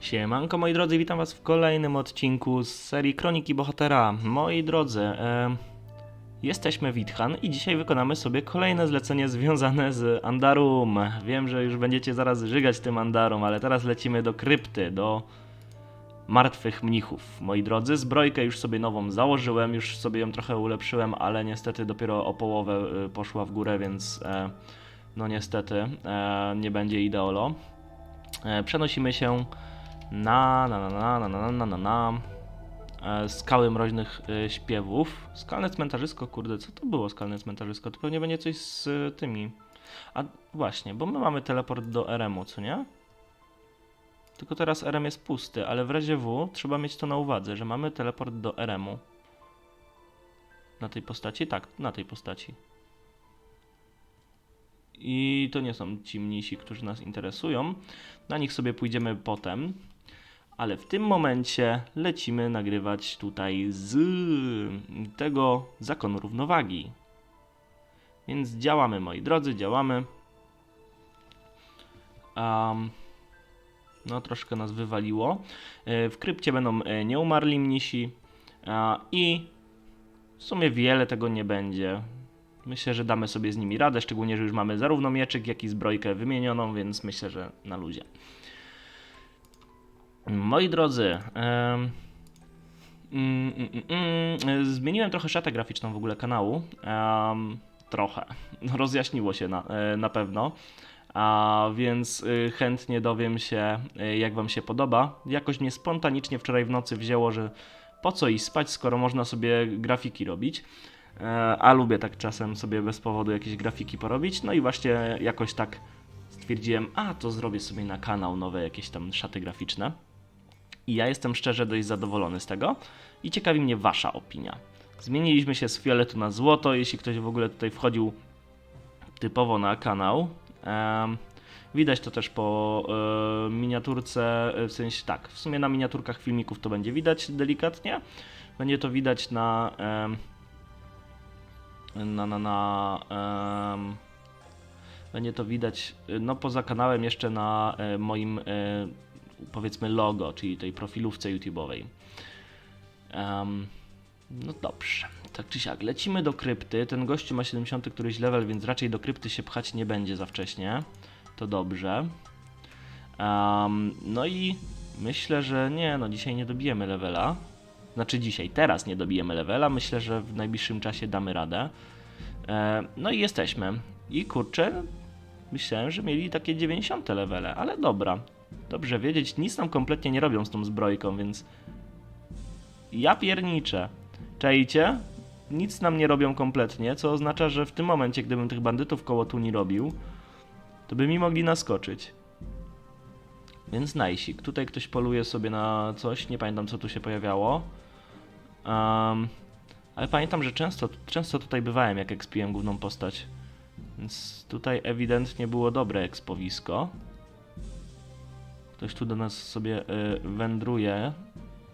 Siemanko moi drodzy, witam was w kolejnym odcinku z serii Kroniki Bohatera. Moi drodzy, e, jesteśmy Witchan i dzisiaj wykonamy sobie kolejne zlecenie związane z Andarum. Wiem, że już będziecie zaraz żygać tym Andarum, ale teraz lecimy do krypty, do martwych mnichów. Moi drodzy, zbrojkę już sobie nową założyłem, już sobie ją trochę ulepszyłem, ale niestety dopiero o połowę y, poszła w górę, więc e, no niestety e, nie będzie ideolo. E, przenosimy się na na na na na na na na e, skały mroźnych e, śpiewów. Skalne cmentarzysko, kurde, co to było skalne cmentarzysko? To pewnie będzie coś z e, tymi. A właśnie, bo my mamy teleport do RM-u, co nie? Tylko teraz RM jest pusty, ale w razie W trzeba mieć to na uwadze, że mamy teleport do RM-u. Na tej postaci? Tak, na tej postaci. I to nie są ci mnisi, którzy nas interesują. Na nich sobie pójdziemy potem. Ale w tym momencie lecimy nagrywać tutaj z tego zakonu równowagi. Więc działamy, moi drodzy, działamy. Um, no, troszkę nas wywaliło. E, W krypcie będą e, nieumarli mnisi i w sumie wiele tego nie będzie. Myślę, że damy sobie z nimi radę, szczególnie, że już mamy zarówno mieczyk, jak i zbrojkę wymienioną, więc myślę, że na luzie. Moi drodzy, em, mm, mm, mm, zmieniłem trochę szatę graficzną w ogóle kanału. em, trochę. No, rozjaśniło się na, e, na pewno. A więc y, chętnie dowiem się, y, jak Wam się podoba. Jakoś mnie spontanicznie wczoraj w nocy wzięło, że po co iść spać, skoro można sobie grafiki robić. E, A lubię tak czasem sobie bez powodu jakieś grafiki porobić. No i właśnie jakoś tak stwierdziłem, a to zrobię sobie na kanał nowe jakieś tam szaty graficzne. I ja jestem szczerze dość zadowolony z tego i ciekawi mnie Wasza opinia. Zmieniliśmy się z fioletu na złoto, jeśli ktoś w ogóle tutaj wchodził typowo na kanał. Widać to też po e, miniaturce, e, w sensie tak, w sumie na miniaturkach filmików to będzie widać delikatnie. Będzie to widać na na, na, na em, będzie to widać y, no poza kanałem jeszcze na e, moim e, powiedzmy logo, czyli tej profilówce YouTube'owej. Em, no dobrze, tak czy siak, lecimy do krypty. Ten gościu ma 70 któryś level, więc raczej do krypty się pchać nie będzie za wcześnie. To dobrze. Em, no i myślę, że nie, no dzisiaj nie dobijemy levela. Znaczy dzisiaj, teraz nie dobijemy levela. Myślę, że w najbliższym czasie damy radę. E, no i jesteśmy. I kurczę, myślałem, że mieli takie 90 levele, ale dobra. Dobrze wiedzieć, nic nam kompletnie nie robią z tą zbrojką, więc ja pierniczę. Czajcie? Nic nam nie robią kompletnie, co oznacza, że w tym momencie, gdybym tych bandytów koło tu nie robił, to by mi mogli naskoczyć. Więc najsik. Tutaj ktoś poluje sobie na coś, nie pamiętam co tu się pojawiało. Um, ale pamiętam, że często, często tutaj bywałem, jak expiłem główną postać. Więc tutaj ewidentnie było dobre ekspowisko. Ktoś tu do nas sobie y, wędruje.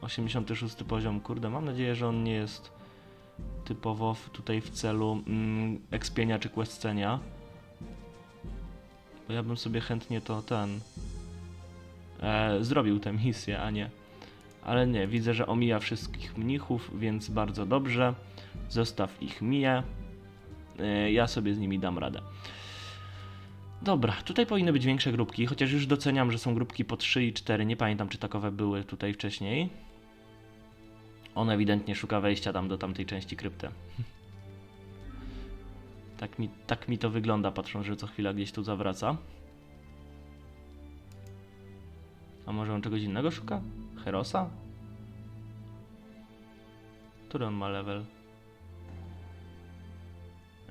86 poziom, kurde, mam nadzieję, że on nie jest typowo tutaj w celu mm, ekspienia czy quescenia. Bo ja bym sobie chętnie to ten e, zrobił tę misję, a nie. Ale nie, widzę, że omija wszystkich mnichów, więc bardzo dobrze. Zostaw ich miję. E, ja sobie z nimi dam radę. Dobra, tutaj powinny być większe grupki, chociaż już doceniam, że są grupki po 3 i 4. Nie pamiętam, czy takowe były tutaj wcześniej. On ewidentnie szuka wejścia tam do tamtej części krypty. Tak mi, tak mi to wygląda, patrząc, że co chwila gdzieś tu zawraca. A może on czegoś innego szuka? Herosa? Który on ma level?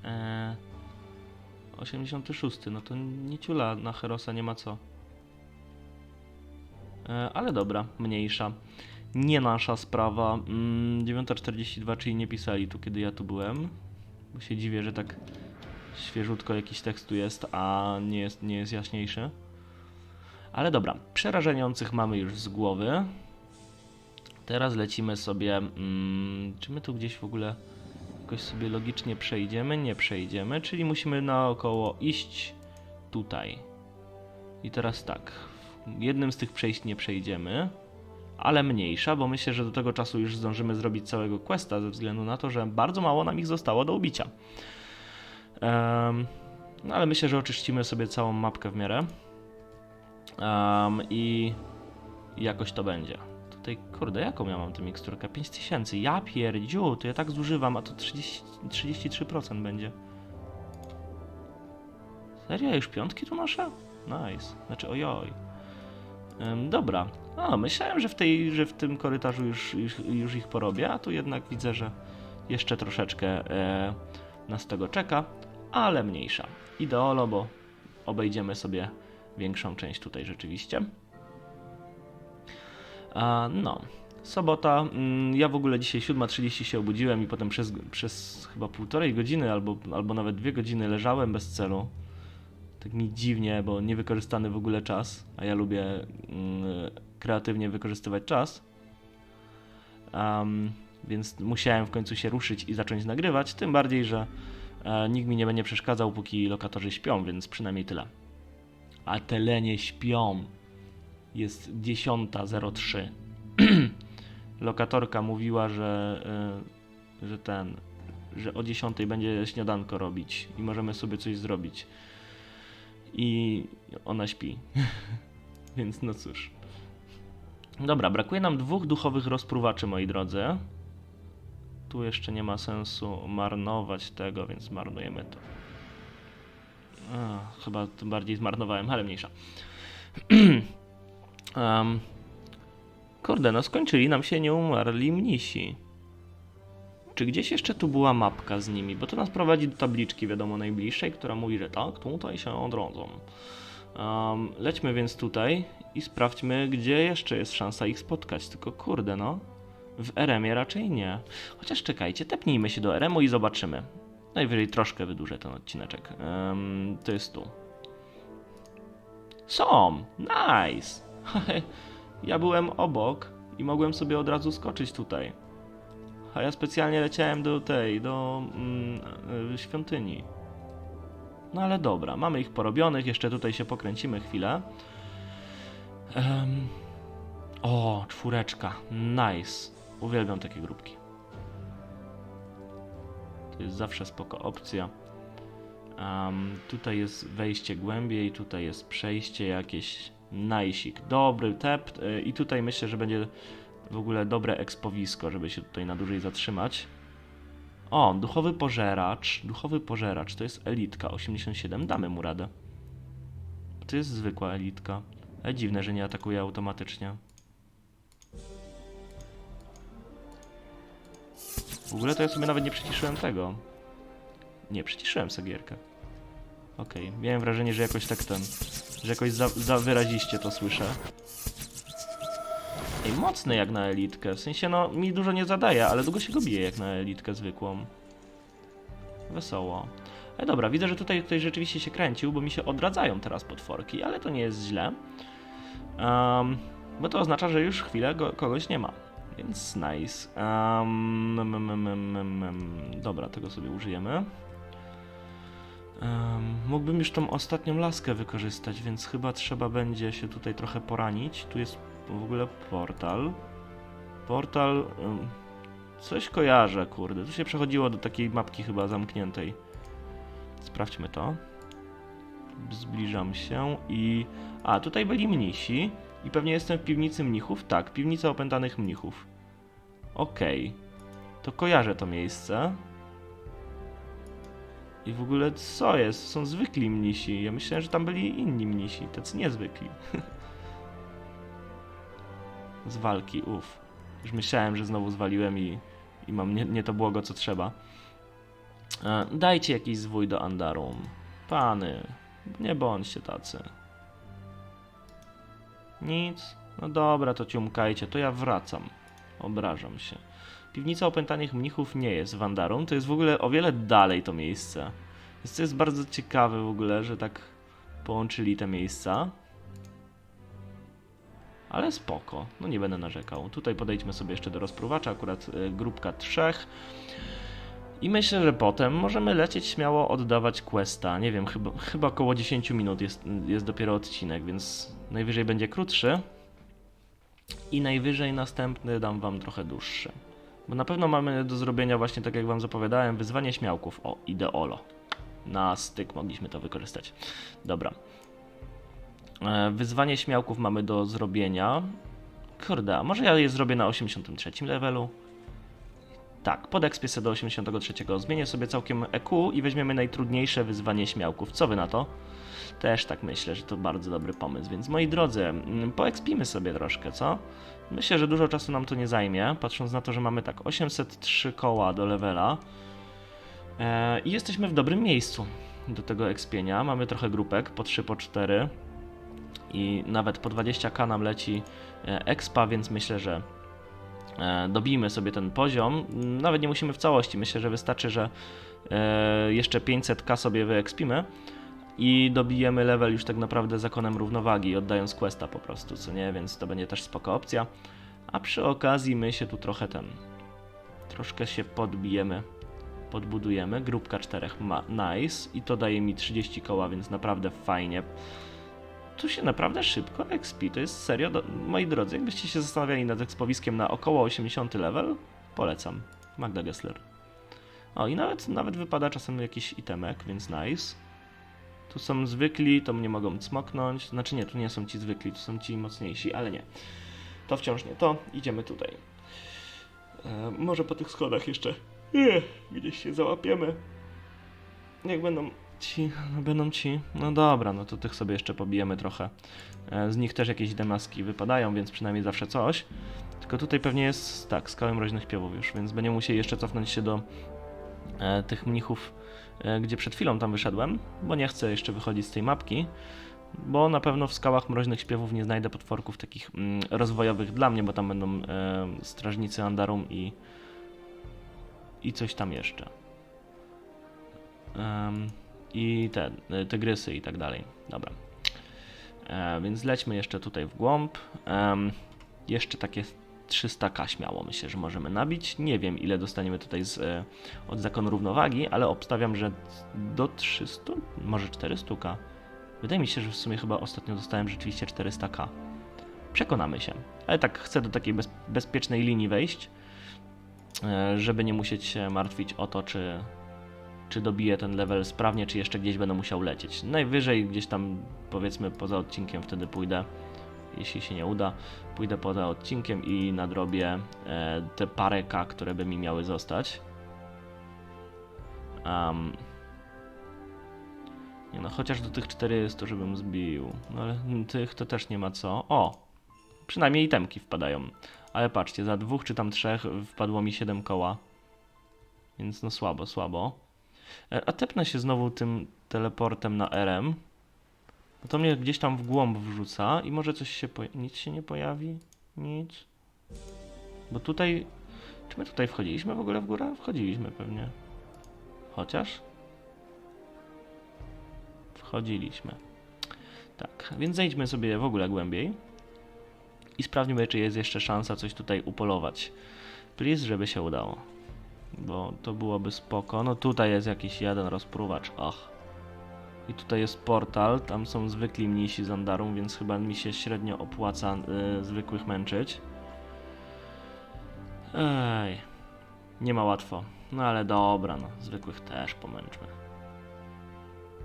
Eee, 86, no to nie ciula na Herosa nie ma co. Eee, ale dobra, mniejsza. Nie nasza sprawa. Mm, 9.42, czyli nie pisali tu, kiedy ja tu byłem. Bo się dziwię, że tak świeżutko jakiś tekst tu jest, a nie jest, nie jest jaśniejszy. Ale dobra, przerażających mamy już z głowy. Teraz lecimy sobie. Mm, czy my tu gdzieś w ogóle jakoś sobie logicznie przejdziemy? Nie przejdziemy, czyli musimy naokoło iść tutaj. I teraz tak. jednym z tych przejść nie przejdziemy, ale mniejsza, bo myślę, że do tego czasu już zdążymy zrobić całego questa, ze względu na to, że bardzo mało nam ich zostało do ubicia. Em, no ale myślę, że oczyścimy sobie całą mapkę w miarę. Em, I jakoś to będzie. Tutaj, kurde, jaką ja mam tę miksturkę? 5000. Ja pierdziu, to ja tak zużywam, a to 30, 33% będzie. Serio? Już piątki tu noszę? Nice. Znaczy, ojoj. Ym, dobra. A, myślałem, że w, tej, że w tym korytarzu już, już, już ich porobię, a tu jednak widzę, że jeszcze troszeczkę e, nas tego czeka, ale mniejsza. Ideolo, bo obejdziemy sobie większą część tutaj rzeczywiście. No, sobota. Mm, ja w ogóle dzisiaj 7.30 się obudziłem i potem przez, przez chyba półtorej godziny albo, albo nawet dwie godziny leżałem bez celu. Tak mi dziwnie, bo niewykorzystany w ogóle czas, a ja lubię mm, kreatywnie wykorzystywać czas. Am, więc musiałem w końcu się ruszyć i zacząć nagrywać, tym bardziej, że e, nikt mi nie będzie przeszkadzał, póki lokatorzy śpią, więc przynajmniej tyle. A te lenie śpią. Jest 10.03. Lokatorka mówiła, że, y, że ten, że o 10 będzie śniadanko robić i możemy sobie coś zrobić. I ona śpi. Więc no cóż. Dobra, brakuje nam dwóch duchowych rozpruwaczy, moi drodzy. Tu jeszcze nie ma sensu marnować tego, więc marnujemy to. A, chyba bardziej zmarnowałem, ale mniejsza. um, kurde, no skończyli nam się nie umarli mnisi. Czy gdzieś jeszcze tu była mapka z nimi? Bo to nas prowadzi do tabliczki, wiadomo, najbliższej, która mówi, że tak, tutaj się odrodzą. Um, lećmy więc tutaj i sprawdźmy, gdzie jeszcze jest szansa ich spotkać. Tylko kurde, no. W RM-ie raczej nie. Chociaż czekajcie, tepnijmy się do RM-u i zobaczymy. Najwyżej troszkę wydłużę ten odcineczek. Um, to jest tu. Są! Nice! Ja byłem obok i mogłem sobie od razu skoczyć tutaj. A ja specjalnie leciałem do tej, do mm, y, świątyni. No ale dobra, mamy ich porobionych, jeszcze tutaj się pokręcimy chwilę. Em, o, czwóreczka, nice. Uwielbiam takie grupki. To jest zawsze spoko opcja. Em, tutaj jest wejście głębiej, tutaj jest przejście jakieś. Najsik. Dobry tep y, i tutaj myślę, że będzie w ogóle dobre ekspowisko, żeby się tutaj na dłużej zatrzymać. O, duchowy pożeracz. Duchowy pożeracz to jest elitka 87. Damy mu radę. To jest zwykła elitka. Ale dziwne, że nie atakuje automatycznie. W ogóle to ja sobie nawet nie przyciszyłem tego. Nie, przyciszyłem sobie gierkę. Okej, miałem wrażenie, że jakoś tak ten... Że jakoś za, za wyraziście to słyszę. Ej, mocny jak na elitkę. W sensie, no, mi dużo nie zadaje, ale długo się go bije jak na elitkę zwykłą. Wesoło. Ej, dobra, widzę, że tutaj ktoś rzeczywiście się kręcił, bo mi się odradzają teraz potworki, ale to nie jest źle. Um, bo to oznacza, że już chwilę go, kogoś nie ma. Więc nice. Um, mm, mm, mm, mm. Dobra, tego sobie użyjemy. Mógłbym już tą ostatnią laskę wykorzystać, więc chyba trzeba będzie się tutaj trochę poranić. Tu jest w ogóle portal. Portal. Coś kojarzę, kurde. Tu się przechodziło do takiej mapki chyba zamkniętej. Sprawdźmy to. Zbliżam się i. A, tutaj byli mnisi. I pewnie jestem w piwnicy mnichów? Tak, piwnica opętanych mnichów. Okej. To kojarzę to miejsce. I w ogóle co jest? Są zwykli mnisi. Ja myślałem, że tam byli inni mnisi, tacy niezwykli. z walki, uff. Już myślałem, że znowu zwaliłem i, i mam nie, nie to błogo, co trzeba. E, dajcie jakiś zwój do Andarum. Pany, nie bądźcie tacy. Nic? No dobra, to ciumkajcie, to ja wracam. Obrażam się. Piwnica opętanych mnichów nie jest w Andarum, to jest w ogóle o wiele dalej to miejsce. Więc to jest bardzo ciekawe w ogóle, że tak połączyli te miejsca. Ale spoko, no nie będę narzekał. Tutaj podejdźmy sobie jeszcze do rozpruwacza, akurat y, grupka trzech. I myślę, że potem możemy lecieć śmiało oddawać questa. Nie wiem, chyba, chyba około 10 minut jest, jest dopiero odcinek, więc Najwyżej będzie krótszy. I najwyżej następny dam wam trochę dłuższy. Bo na pewno mamy do zrobienia właśnie tak jak wam zapowiadałem, wyzwanie śmiałków. O, ideolo. Na styk mogliśmy to wykorzystać. Dobra. E, Wyzwanie śmiałków mamy do zrobienia. Kurde, a może ja je zrobię na 83 levelu? Tak, podekspię sobie do 83. Zmienię sobie całkiem EQ i weźmiemy najtrudniejsze wyzwanie śmiałków. Co wy na to? Też tak myślę, że to bardzo dobry pomysł. Więc moi drodzy, mm, poekspimy sobie troszkę, co? Myślę, że dużo czasu nam to nie zajmie, patrząc na to, że mamy tak 803 koła do levela. E, I jesteśmy w dobrym miejscu do tego ekspienia. Mamy trochę grupek, po 3, po 4 i nawet po 20k nam leci e, expa, więc myślę, że e, dobijmy sobie ten poziom. Nawet nie musimy w całości, myślę, że wystarczy, że jeszcze 500k sobie wyekspimy i dobijemy level już tak naprawdę zakonem równowagi, oddając questa po prostu, co nie, więc to będzie też spoko opcja. A przy okazji my się tu trochę ten, troszkę się podbijemy, podbudujemy. Grupka czterech ma nice i to daje mi 30 koła, więc naprawdę fajnie. Tu się naprawdę szybko XP, to jest serio, do, moi drodzy, jakbyście się zastanawiali nad expowiskiem na około 80 level, polecam. Magda Gessler. O i nawet, nawet wypada czasem jakiś itemek, więc nice. Tu są zwykli, to mnie mogą cmoknąć. Znaczy nie, tu nie są ci zwykli, tu są ci mocniejsi, ale nie. To wciąż nie to. Idziemy tutaj. E, może po tych schodach jeszcze Ech, gdzieś się załapiemy. Jak będą ci, no będą ci. No dobra, no to tych sobie jeszcze pobijemy trochę. E, z nich też jakieś demaski wypadają, więc przynajmniej zawsze coś. Tylko tutaj pewnie jest, tak, skały mroźnych piowów już, więc będziemy musieli jeszcze cofnąć się do tych mnichów e, gdzie przed chwilą tam wyszedłem, bo nie chcę jeszcze wychodzić z tej mapki, bo na pewno w skałach mroźnych śpiewów nie znajdę potworków takich mm, rozwojowych dla mnie, bo tam będą e, strażnicy Andarum i i coś tam jeszcze. I te e, tygrysy i tak dalej. Dobra. E, więc lećmy jeszcze tutaj w głąb. Jeszcze takie 300k śmiało myślę, że możemy nabić. Nie wiem ile dostaniemy tutaj z, e, od zakonu równowagi, ale obstawiam, że do 300, może 400k. Wydaje mi się, że w sumie chyba ostatnio dostałem rzeczywiście 400k. Przekonamy się. Ale tak chcę do takiej bez, bezpiecznej linii wejść, e, żeby nie musieć się martwić o to, czy, czy dobiję ten level sprawnie, czy jeszcze gdzieś będę musiał lecieć. Najwyżej gdzieś tam powiedzmy poza odcinkiem wtedy pójdę, jeśli się nie uda, pójdę poza odcinkiem i nadrobię e, te parę K, które by mi miały zostać. Um, nie no, chociaż do tych 400, żebym zbił. No ale tych to też nie ma co. O! Przynajmniej itemki wpadają. Ale patrzcie, za dwóch czy tam trzech wpadło mi 7 koła. Więc no słabo, słabo. E, A tepnę się znowu tym teleportem na RM. Bo to mnie gdzieś tam w głąb wrzuca i może coś się. Nic się nie pojawi? Nic. Bo tutaj. Czy my tutaj wchodziliśmy w ogóle w górę? Wchodziliśmy pewnie. Chociaż. Wchodziliśmy. Tak, więc zejdźmy sobie w ogóle głębiej. I sprawdźmy, czy jest jeszcze szansa coś tutaj upolować. Please, żeby się udało. Bo to byłoby spoko. No tutaj jest jakiś jeden rozpruwacz. Och. I tutaj jest portal, tam są zwykli mnisi z Andarum, więc chyba mi się średnio opłaca y, zwykłych męczyć. Ej, nie ma łatwo. No ale dobra, no, zwykłych też pomęczmy.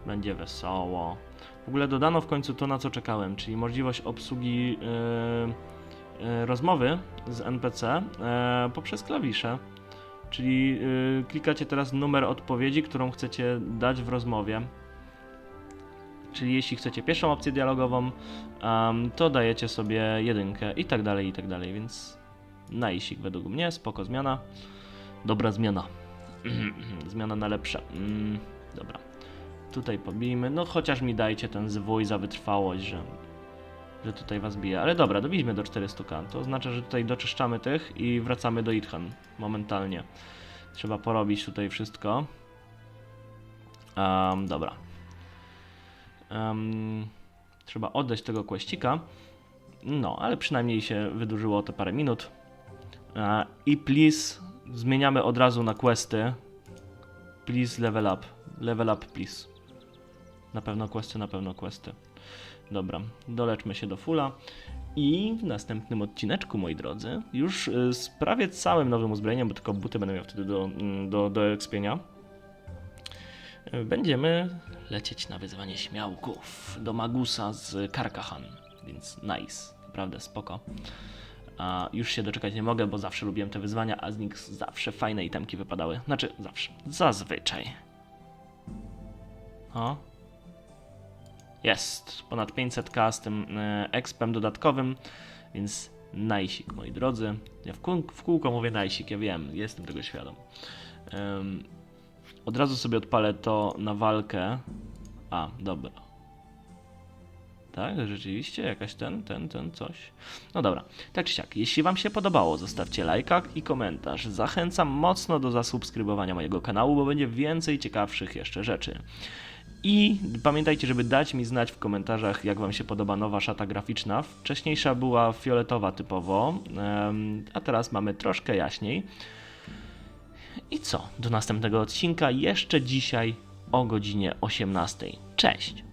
Będzie wesoło. W ogóle dodano w końcu to, na co czekałem, czyli możliwość obsługi y, y, rozmowy z NPC poprzez klawisze. Czyli klikacie teraz numer odpowiedzi, którą chcecie dać w rozmowie. Czyli jeśli chcecie pierwszą opcję dialogową, em, to dajecie sobie jedynkę i tak dalej, i tak dalej, więc najsik według mnie, spoko zmiana. Dobra zmiana. zmiana na lepsze. Mm, dobra. Tutaj pobijmy, no chociaż mi dajcie ten zwój za wytrwałość, że, że tutaj was bije. Ale dobra, dobiliśmy do 400k, to oznacza, że tutaj doczyszczamy tych i wracamy do Ithan momentalnie. Trzeba porobić tutaj wszystko. Em, dobra. Em, trzeba oddać tego kłeścika. No, ale przynajmniej się wydłużyło to parę minut. E, I please, zmieniamy od razu na questy. Please level up. Level up, please. Na pewno questy, na pewno questy. Dobra, doleczmy się do fulla. I w następnym odcineczku, moi drodzy, już y, z prawie całym nowym uzbrojeniem, bo tylko buty będę miał wtedy do, mm, do, do ekspienia, będziemy lecieć na wyzwanie śmiałków do Magusa z Karkahan. Więc nice, naprawdę spoko. A już się doczekać nie mogę, bo zawsze lubiłem te wyzwania, a z nich zawsze fajne itemki wypadały. Znaczy, zawsze. Zazwyczaj. O. Jest. Ponad 500k z tym e, expem dodatkowym, więc najsik, moi drodzy. Ja w, w kółko mówię najsik, ja wiem, jestem tego świadom. Em, od razu sobie odpalę to na walkę. A, dobra. Tak, rzeczywiście, jakaś ten, ten, ten, coś. No dobra, tak czy siak, jeśli Wam się podobało, zostawcie lajka i komentarz. Zachęcam mocno do zasubskrybowania mojego kanału, bo będzie więcej ciekawszych jeszcze rzeczy. I pamiętajcie, żeby dać mi znać w komentarzach, jak Wam się podoba nowa szata graficzna. Wcześniejsza była fioletowa typowo, a teraz mamy troszkę jaśniej. I co? Do następnego odcinka jeszcze dzisiaj o godzinie 18. Cześć!